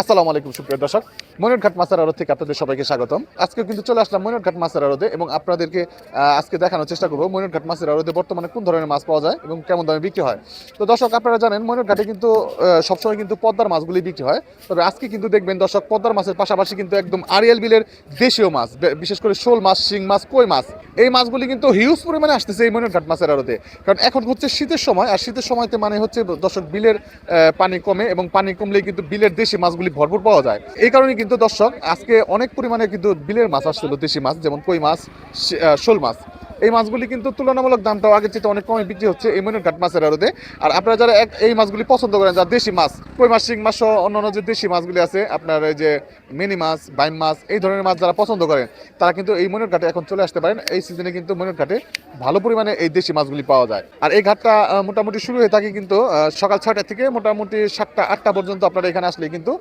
আসসালামু আলাইকুম, সুপ্রিয় দর্শক। ময়ূরঘাট মাছের আড়ত থেকে আপনাদের সবাইকে স্বাগতম। আজকে কিন্তু চলে আসলাম ময়ূরঘাট মাছের আড়তে এবং আপনাদেরকে আজকে দেখানোর চেষ্টা করব ময়ূরঘাট মাছের আড়তে বর্তমানে কোন ধরনের মাছ পাওয়া যায় এবং কেমন দামে বিক্রি হয়। তো দর্শক, আপনারা জানেন ময়ূরঘাটে কিন্তু সবসময় কিন্তু পদ্মার মাছগুলি বিক্রি হয়। তবে আজকে কিন্তু দেখবেন দর্শক, পদ্মার মাছের পাশাপাশি কিন্তু একদম আরিয়াল বিলের দেশীয় মাছ বিশেষ করে শোল মাছ, শিং মাছ, কই মাছ, এই মাছগুলি কিন্তু হিউজ পরিমাণে আসতেছে এই ময়ূরঘাট মাছের আড়তে। কারণ এখন হচ্ছে শীতের সময়, আর শীতের সময়তে মানে হচ্ছে দর্শক, বিলের পানি কমে এবং পানি কমলে কিন্তু বিলের দেশি মাছগুলি ভরপুর পাওয়া যায়। এই কারণে কিন্তু দর্শক, আজকে অনেক পরিমাণে কিন্তু বিলের মাছ আসছিল, দেশি মাছ, যেমন কই মাছ শোল মাছ। এই মাছগুলি কিন্তু তুলনামূলক দামটাও আগের চেয়ে অনেক কমে বিক্রি হচ্ছে এই মনের ঘাট মাছের আড়তে। আর আপনারা যারা এই মাছগুলি পছন্দ করেন, যারা দেশি মাছ, কই মাছ, শিং মাছ সহ অন্যান্য যে দেশি মাছগুলি আছে, আপনার এই যে মিনি মাছ বাইম মাছ, এই ধরনের মাছ যারা পছন্দ করেন, তারা কিন্তু এই মনের ঘাটে এখন চলে আসতে পারেন। এই সিজনে কিন্তু মনের ঘাটে ভালো পরিমাণে এই দেশি মাছগুলি পাওয়া যায়। আর এই ঘাটটা মোটামুটি শুরু হয়ে থাকে কিন্তু সকাল ছয়টা থেকে মোটামুটি সাতটা, আটটা পর্যন্ত আপনারা এখানে আসলে কিন্তু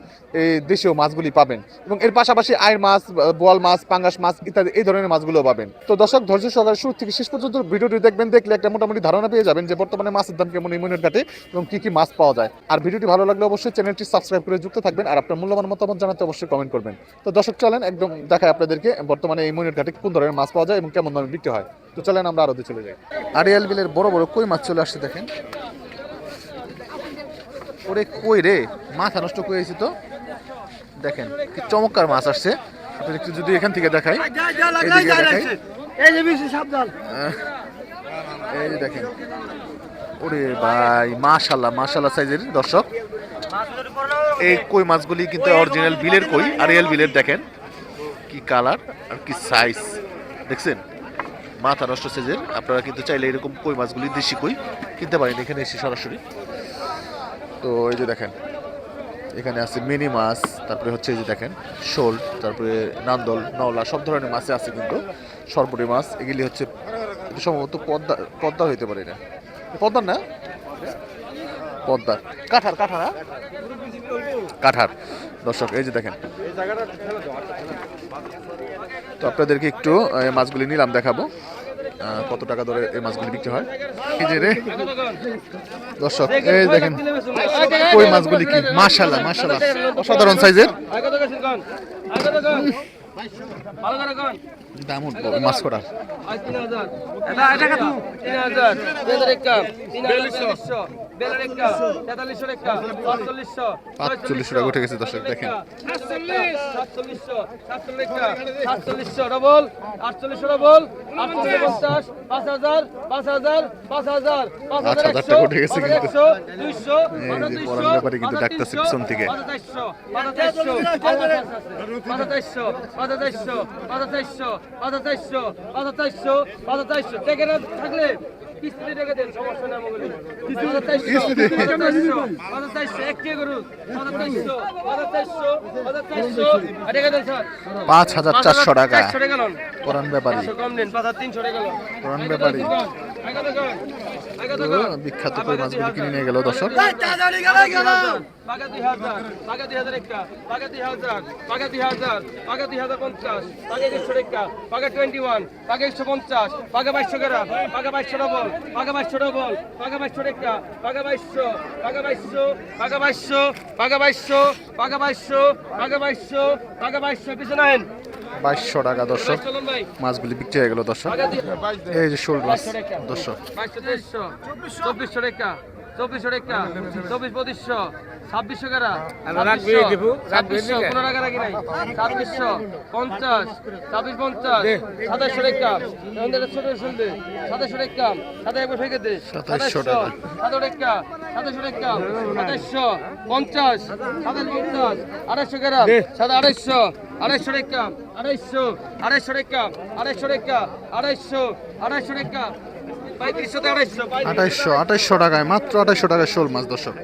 এই দেশীয় মাছগুলি পাবেন। এবং এর পাশাপাশি আয়ের মাছ বোয়াল মাছ, পাঙ্গাস মাছ ইত্যাদি এই ধরনের মাছগুলো পাবেন। তো দর্শক, ধৈর্য সহকারে শুরু থেকে শেষ পর্যন্ত ভিডিওটি দেখবেন দেখলে একটা মোটামুটি ধারণা পেয়ে যাবেন যে বর্তমানে মাছের দাম কেমন এই মনের ঘাটে এবং কি কি মাছ পাওয়া যায় আর ভিডিওটি ভালো লাগলে অবশ্যই চ্যানেলটি সাবস্ক্রাইব করে যুক্ত থাকবেন আর আপনার মূল্যবান মতামত জানাতে অবশ্যই কমেন্ট করবেন তো দর্শক চলেন একদম দেখায় আপনাদেরকে বর্তমানে এই মনের ঘাটে কোন ধরনের মাছ পাওয়া যায় এবং কেমন দামে বিক্রি হয় তো চলেন আমরা আরও চলে যাই আরিয়াল বিলের বড় বড় কই মাছ চলে আসছে দেখেন ওরে কই রে মাথা নষ্ট করে এসেছি তো দেখেন কি চমৎকার মাছ আসছে আপনি একটু যদি এখান থেকে দেখাই দেখাই এই যে দেখেন। ওরে ভাই মাশাল্লাহ মাশাল্লাহ সাইজের দর্শক। এই কই মাছগুলি কিন্তু অরিজিনাল বিলের কই, আরিয়াল বিলের দেখেন। কি কালার আর কি সাইজ দেখছেন? মাথা নষ্ট সাইজের। আপনারা কিন্তু চাইলে এরকম কই মাছগুলি দেশি কই কিনতে পারেন এখানে এসে সরাসরি। তো এই যে দেখেন এখানে আছে মিনি মাছ, তারপরে হচ্ছে এই যে দেখেন, শোল, তারপরে নান্দল, নওলা, সব ধরনের মাছে আছে কিন্তু সরপুরি মাছ, এগুলি হচ্ছে সম্ভবত পদ্মা পদ্মা হইতে পারে না পদ্মার না? পদ্মার কাঠার কাঠার হ্যাঁ? কাঠার দর্শক, এই যে দেখেন। তো আপনাদেরকে একটু মাছগুলি নিলাম, দেখাবো। কত টাকা ধরে এই মাছগুলি বিক্রি হয়? এই যে রে। দর্শক, এই দেখেন ওই মাছগুলি কি? মাশাল্লাহ মাশাল্লাহ অসাধারণ সাইজের। মাছ সাতচল্লিশ টাকা উঠে গেছে দর্শক দেখেন সাতচল্লিশশো ডবল আটচল্লিশশো থাকলে পাঁচ হাজার চারশো টাকা। পুরান ব্যাপারী। কম নেন পাঁচ হাজার তিনশো টাকা পুরান ব্যাপারী। বিখ্যাত করে মাছগুলো কিনে নিয়ে গেল দর্শক পিছনে বাইশশো টাকা, দর্শক। মাছগুলি বিক্রি হয়ে গেল, দর্শক। এই যে শোল মাছ, দর্শক। চব্বিশশো টাকা। টাকা। চব্বিশ ছাব্বিশশো টাকা টাকা নাই পঞ্চাশ ছাব্বিশ পঞ্চাশ টাকা টাকা একবার টাকা। টাকা টাকা পঞ্চাশ আড়াইশো গ্রাম। সাদা আড়াইশো আড়াইশো রেখা আড়াইশো আড়াইশো রেখা আড়াইশো রেখা আড়াইশো আড়াইশো রেখা আড়াইশো আড়াইশো টাকায়, মাত্র আড়াইশো টাকায় শোল মাছ, দর্শক।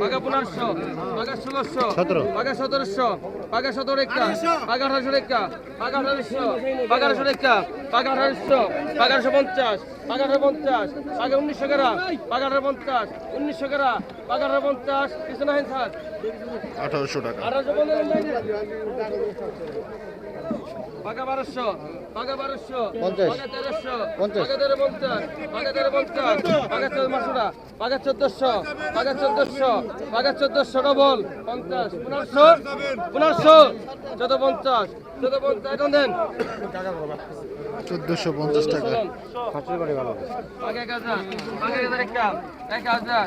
বাঘা পনেরোশো বাঘা ষোলোশো বাঘা সতেরোশো বাঘা সতেরো একটা বাঘা আঠারোশো একটা বাঘা আঠারোশো বাঘা আঠারোশো একটা পাকা আঠারোশো পাকা আঠারোশো পঞ্চাশ পাকা আঠারো পঞ্চাশ পাকা উনিশশো গ্রা পাকা আঠারো পঞ্চাশ উনিশশো গ্রা পাকা আঠারো পঞ্চাশ কিছু না স্যার। আঠারোশো টাকা। আঠারোশো পঞ্চাশ। পাকা বারোশো পাকা বারোশো পাকা তেরোশো পাকা তেরো পঞ্চাশ পাকা তেরো পঞ্চাশ পাকা চোদ্দ পাকা চোদ্দশো পাকা চোদ্দশো পাকা চোদ্দশো ডবল পঞ্চাশ পনেরোশো পনেরোশো চোদ্দ পঞ্চাশ চোদ্দ পঞ্চাশ এখন দেন চোদ্দোশো পঞ্চাশ টাকা পাকা এক হাজার এক হাজার এক হাজার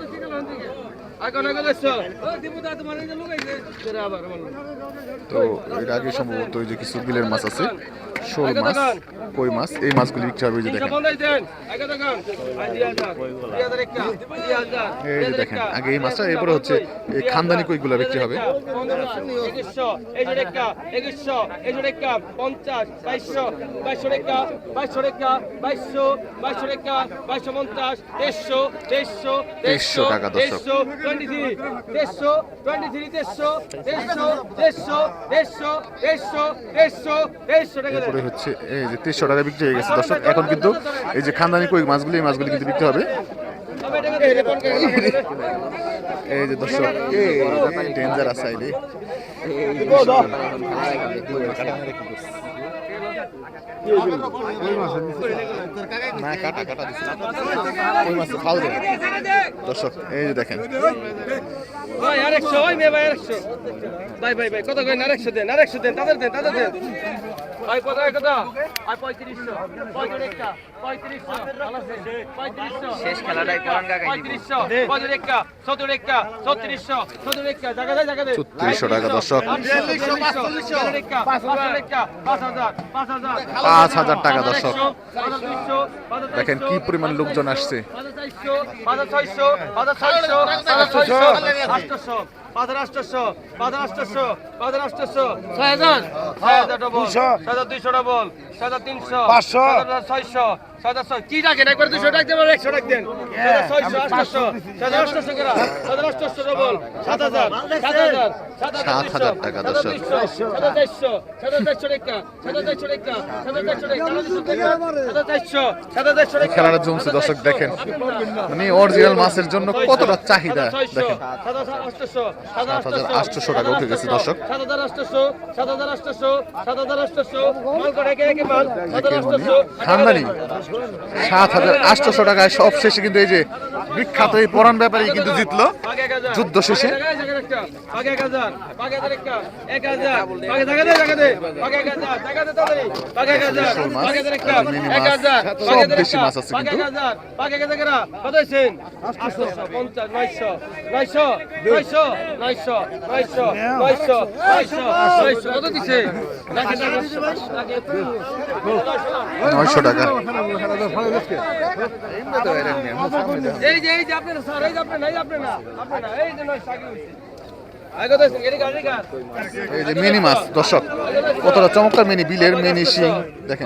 তো এটা আগে সম্ভবত ওই যে কিছু বিলের মাছ আছে। শোল মাছ কই মাছ? এই মাছগুলি বিক্রি হবে দেখেন। এই দেখেন আগে এই মাছটা এরপরে হচ্ছে এই খানদানি কইগুলো বিক্রি হবে। তেইশশো টাকা দর্শক। দেড়শো টোয়েন্টি থ্রি দেড়শো টোয়েন্টি থ্রি দেড়শো দেড়শো দেড়শো দেড়শো দেড়শো দেড়শো দেড়শো টাকা এরপরে হচ্ছে এই যে তিনশো টাকা বিক্রি হয়ে গেছে দর্শক এখন কিন্তু এই যে খানদানি কই মাছগুলি এই মাছগুলি কিন্তু বিক্রি হবে। এই যে দর্শক ডেঞ্জার আছে আইলে। কাটা কাটা দর্শক, এই যে দেখেন। আরেকশো, ওই মেয়ে ভাই, আরেকশো। ভাই ভাই ভাই, কত করেন? আরেকশো দেন আরেকশো দেন, তাদের দেন তাদের দেন। কত পঁয়ত্রিশশো পঁয়ত্রিশটা পঁয়ত্রিশশো। পঁয়ত্রিশশো। শেষ খেলাটাই কোরআনগা পঁয়ত্রিশশো। পঁয়ত্রিশটা সতেরোটা সত্রিশশো সতেরোটা জায়গা টাকা দর্শক। পাঁচ হাজার টাকা দর্শক। দেখেন কি পরিমাণ লোকজন আসছে। ছয়শো। ছয়শো। ছয়শো। আটশো। পাঁচ রাষ্ট্রশো পাঁচ রাষ্ট্রশো পাঁচ রাষ্ট্রশো ছয় হাজার ছয় হাজার ডবল ছয় হাজার দুইশো ডবল সদাশো জমছে দর্শক দেখেন উনি অরিজিনাল মাছের জন্য কতটা চাহিদা দেখেন সাত হাজার টাকা উঠে গেছে দর্শক সাত হাজার আটশোশো সাত হাজার আটশোশো সাত হাজার আটশোশো সাত হাজার সাত হাজার আটশোশো টাকায় সব শেষে কিন্তু এই যে বিখ্যাত এই পরাণ ব্যাপারে কিন্তু জিতলো। যুদ্ধ শেষে। সব বেশি মাছ আছে নয়শো টাকা। এই যে এই যে আপনার স্যার এই যে আপনার এই আপনার না আপনার না এই যে নয় সাকি হইছে আগে তো এদিকে এদিকে এই যে মিনি মাছ দর্শক কতটা চমৎকার মিনি বিলের মিনি শিং দেখেন।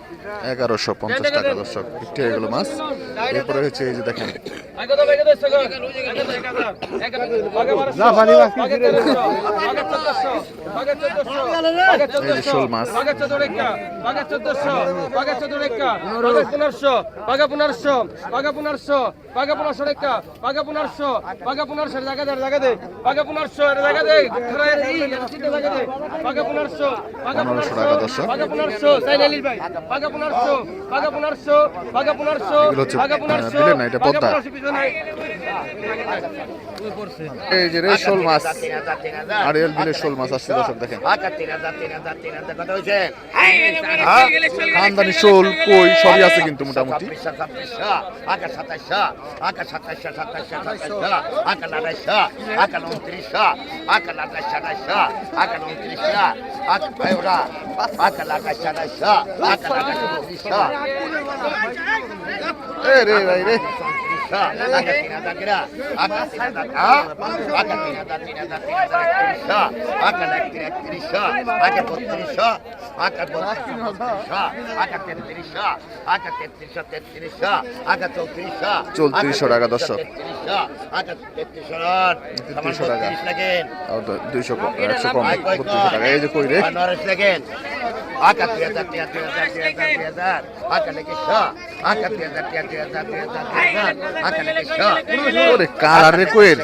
এগারোশো পঞ্চাশ টাকা দর্শক। একটি এগুলো মাছ। এরপরে হচ্ছে এই যে দেখেন। শোল মাছ। পনেরোশো পাগা পনেরোশো পাগা পনেরোশো পাগা পনেরোশো রেখা পাগা পনেরোশো পাগা দে জায়গা দে পাগা পনেরোশো জায়গা দে পাগা পনেরোশো পাগা পনেরোশো পাগা পনেরোশো চাই ভাই আকা তিন হাজার কিরা আকা তিন হাজার আকা তিন হাজার তিন হাজার তিন হাজার একত্রিশশো আকা একত্রিশ একত্রিশশো আকা বত্রিশশো আকা বত্রিশশো আকা তেত্রিশশো আকা তেত্রিশশো তেত্রিশশো আকা চৌত্রিশশো চৌত্রিশশো টাকা দর্শক। তেত্রিশশো টাকা। দুইশো একশো কম বত্রিশশো টাকা এই যে কই রে আকা দুই হাজার দুই হাজার দুই হাজার দুই হাজার আকা লেগেছো আকা দুই হাজার দুই হাজার দুই হাজার দুই হাজার ওরে কালার রে পাঁচশো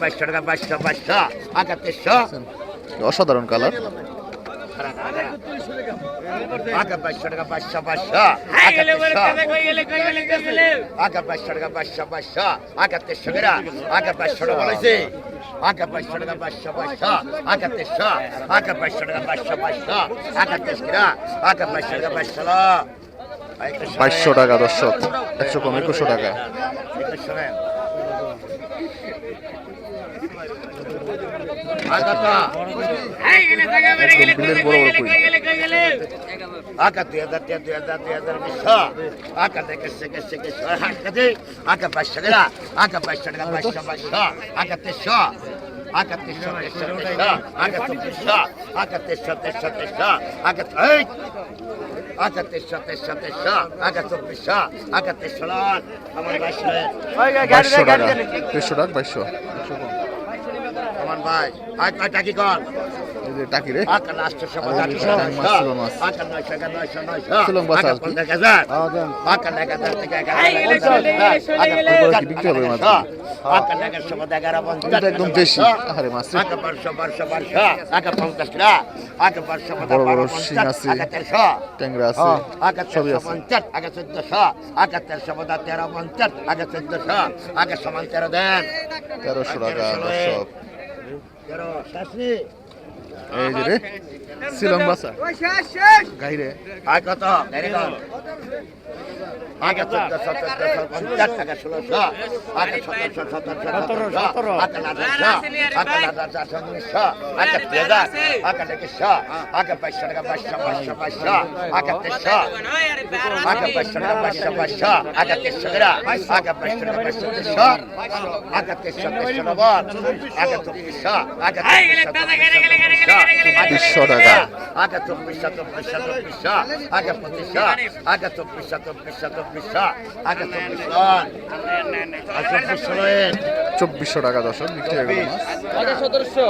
পাঁচশো পাঁচশো পাঁচশো তেরশো অসাধারণ কালার আকা বাইশশো টাকা দর্শক। একশো কম একুশশো টাকা। আকা দুই হাজার দুই হাজার দুই হাজার বিশ আকা থেকে থেকে থেকে হাঁটতে আকা পাঁচশো টাকা আকা পাঁচশো টাকা পাঁচশো পাঁচশো। আকা তেরশো। আকা তেরশো তেরশো তেরশো। আকা চব্বিশশো। আকা তেরশো তেরশো তেরশো। আকা এই! আকা তেরশো তেরশো তেরশো আকা চব্বিশশো আকা তেরশো লন আমার বাইশ বাইশশো টাকা। তেইশশো টাকা বাইশশো আমার ভাই কয় টাকি কর। টাকি রে। একদম দেশি আরে মাছ বড় বড় শিং আছে। ট্যাংরা আছে সবই আছে। পঞ্চাশ চোদ্দশো আকা তেরশো তেরো পঞ্চাশ আকা চোদ্দশো আকা সমান তেরো দেন। তেরোশো টাকা দর্শক। তেরো শাস্ত্রী। এই যে রে শিলং বাসা। গাইরে আয় কত? আগে চোদ্দশো চোদ্দশো পঞ্চাশ টাকা ষোলোশো। আগে সতেরোশো সতেরোশো সতেরোশো আগে আঠাশশো উনিশশো আগে হাজার আগে একুশশো আগে বাইশশো টাকা বাইশশো বাইশশো বাইশশো আগে তেইশশো আগে বাইশশো টাকা বাইশশো বাইশশো আগে তেইশশো টাকা আগে বাইশশো টাকা বাইশশো তেইশশো আগে তেইশশো তেইশশো নব্বই আগে চব্বিশশো আগে চব্বিশশো চব্বিশশো টাকা। আগে চব্বিশশো চব্বিশশো চব্বিশশো আগে পঁচিশশো আগে চব্বিশশো চব্বিশশো আগে চব্বিশশো আর চব্বিশশো রয়েন চব্বিশশো টাকা দর্শক বিক্রি হয়ে গেল মাছ। সতেরোশো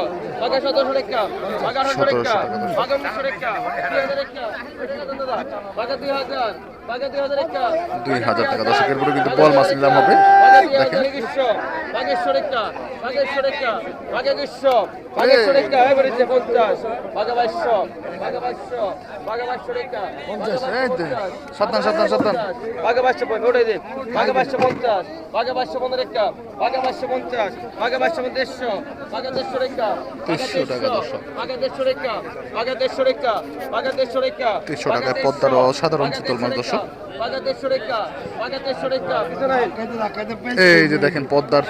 টাকা বাঘা আঠারোশো টাকা 1700 বাঘা উনিশশো টাকা দুই হাজার টাকা হাজার টাকা কিন্তু বল মাছ নিলাম হবে। টাকা বাঘেশ্বর টাকা বাঘা বাইশশো পঞ্চাশ বাঘা বাইশশো পঞ্চাশ বাঘা বাইশশো পনেরো টাকা বাঘা বাইশশো পঞ্চাশ বাঘা বাইশশো দেড়শো বাঘা দেড়শো টাকা দেড়শো টাকা দর্শক। বাঘা দেড়শো টাকা বাঘা দেড়শো টাকা বাঘা দেড়শো টাকা দেড়শো টাকায় পদ্মার অসাধারণ চিতল মাছ দর্শক। এই যে দেখেন পদ্মার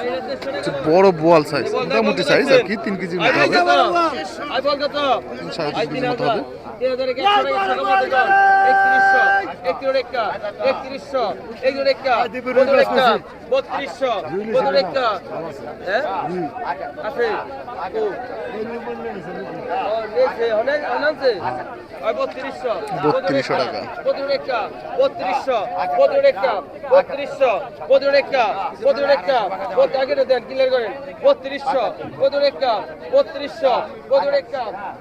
বড় বোয়াল সাইজ মোটামুটি সাইজ আর কি তিন কেজির মতো হবে। সাড়ে তিন কেজির মতো হবে। একত্রিশশো একত্রিশ টাকা একত্রিশশো আছে বত্রিশশো টাকা। বত্রিশশো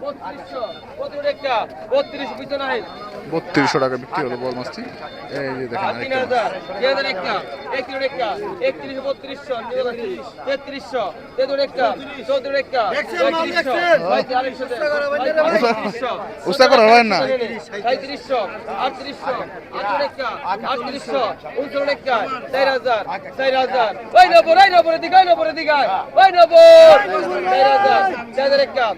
বত্রিশশো বত্রিশশো বিক্রি হলো বল মাছটি এই যে দেখেন তিন। হাজার হাজার একটা, একত্রিশ একটা একত্রিশ বত্রিশশো তেত্রিশশো তেত্রিশশো তেত্রিশ একটা চৌত্রিশ একটা পঁয়ত্রিশশো উস্তা করা হয় না সাঁত্রিশশো আটত্রিশশো আটত্রিশশো আটত্রিশশো উনচল্লিশশো চার হাজার চার হাজার ওই নবর ওই নবরের দিকে ওই নবরের দিকে ওই নবর চার হাজার চার হাজার এক চার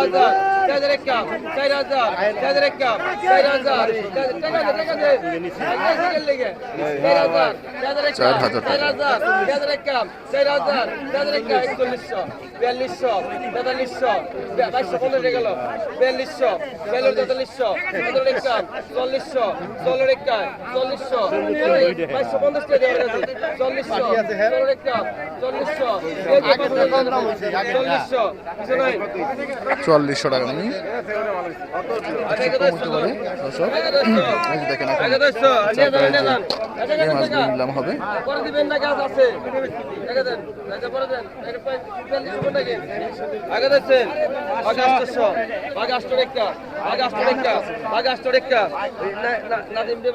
হাজার চার হাজার এক চার হাজার চার হাজার এক চার হাজার টাকা দে টাকা দে চার হাজার চার হাজার চার হাজার চার হাজার চার হাজার তেতাল্লিশশো একচল্লিশশো বিয়াল্লিশশো তেতাল্লিশশো বাইশশো পনেরো গেল। বিয়াল্লিশশো বেলুর তেতাল্লিশশো পনেরো রেখা চল্লিশশো ষোলো রেখা চল্লিশশো বাইশশো পঞ্চাশ টাকা চল্লিশশো ষোলো রেখা চল্লিশশো চল্লিশশো চল্লিশশো টাকা আচ্ছা, দেখেন আচ্ছা, হবে। দিবেন না গাছ আছে। দেন একটা আগে আসতো একটা আগে আসতো একটা নাদিম দে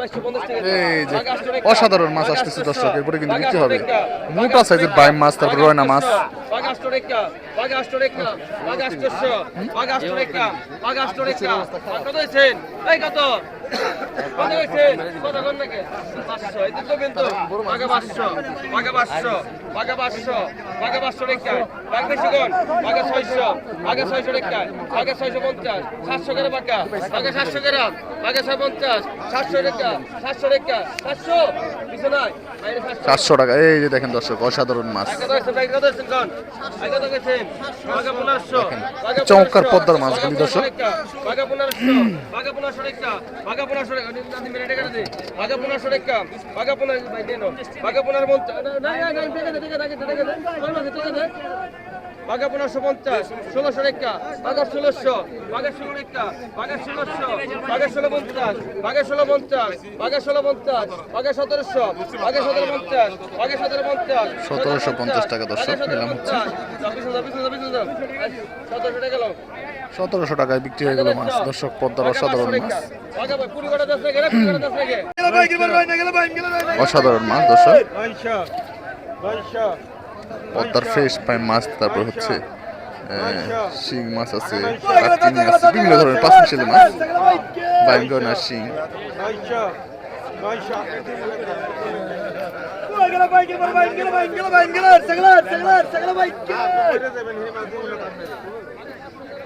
অসাধারণ মাছ আসতেছে দর্শক এরপরে কিন্তু বিক্রি হবে মোটা সাইজের বাইম মাছ তারপর রয়না মাছ কত পাঁচশো এই কিন্তু পাঁচশো পাঁচশো পাঁচশো বাঘা পাঁচশো বাঘা পাঁচশো রেখা বাঘ কোন বাঘা ছয়শো বাঘা ছয়শো রেখা বাঘা ছয়শো পঞ্চাশ সাতশো করে বাঘা বাঘা সাতশো গ্রাম বাঘা ছয় পঞ্চাশ সাতশো রেখা সাতশো রেখা সাতশো কিছু সাতশো চারশো টাকা এই যে দেখেন দর্শক অসাধারণ মাছ চমৎকার পদ্মার মাছগুলি দর্শক। বাঘা পনেরোশো পঞ্চাশ ষোলোশো রেখা বাঘা ষোলোশো বাঘা ষোলো রেখা বাঘা ষোলোশো বাঘা ষোলো পঞ্চাশ বাঘা ষোলো পঞ্চাশ বাঘা ষোলো পঞ্চাশ বাঘা সতেরোশো বাঘা সতেরো পঞ্চাশ বাঘা সতেরো পঞ্চাশ 1750 টাকা দর্শক, নিলাম সতেরোশো টাকা সতেরোশো টাকায় বিক্রি হয়ে গেল মাছ দর্শক পদ্মার অসাধারণ মাছ অসাধারণ মাছ দর্শক পদ্মার ফ্রেশ পাই মাছ তারপর হচ্ছে শিং মাছ আছে আছে বিভিন্ন ধরনের পাঁচ মিশালি মাছ বাইঙ্গন আর শিং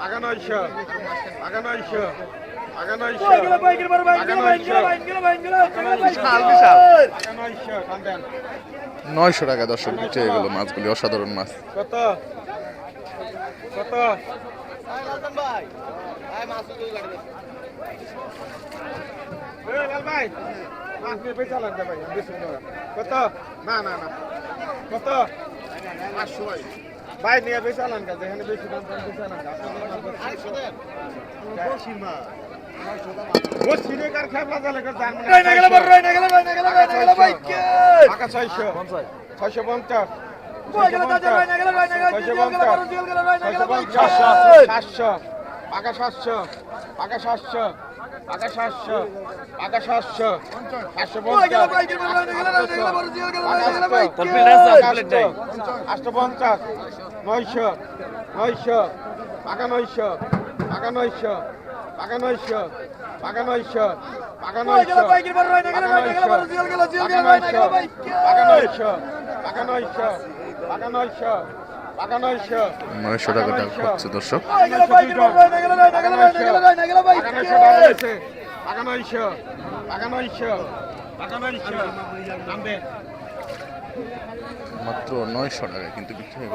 আগা নয়শো আগা নয়শো আগা নয়শো টাকা দর্শক বেঁচে হয়ে গেল মাছগুলি অসাধারণ মাছ। কত? কত? কত? না না না। কত? ভাই। নিয়ে বেশি আলান বেশি দাম বেশি ছয়শো পঞ্চাশ সাতশো পাকা সাতশো পাকা সাতশো পাকা সাতশো পাকা সাতশো সাতশো আটশো পঞ্চাশ নয়শো নয়শো পাকা নয়শো পাকা নয়শো নয়শো নয়শো নয়শো নয়শো টাকা দর্শক। মাত্র নয়শো টাকা কিন্তু বিক্রি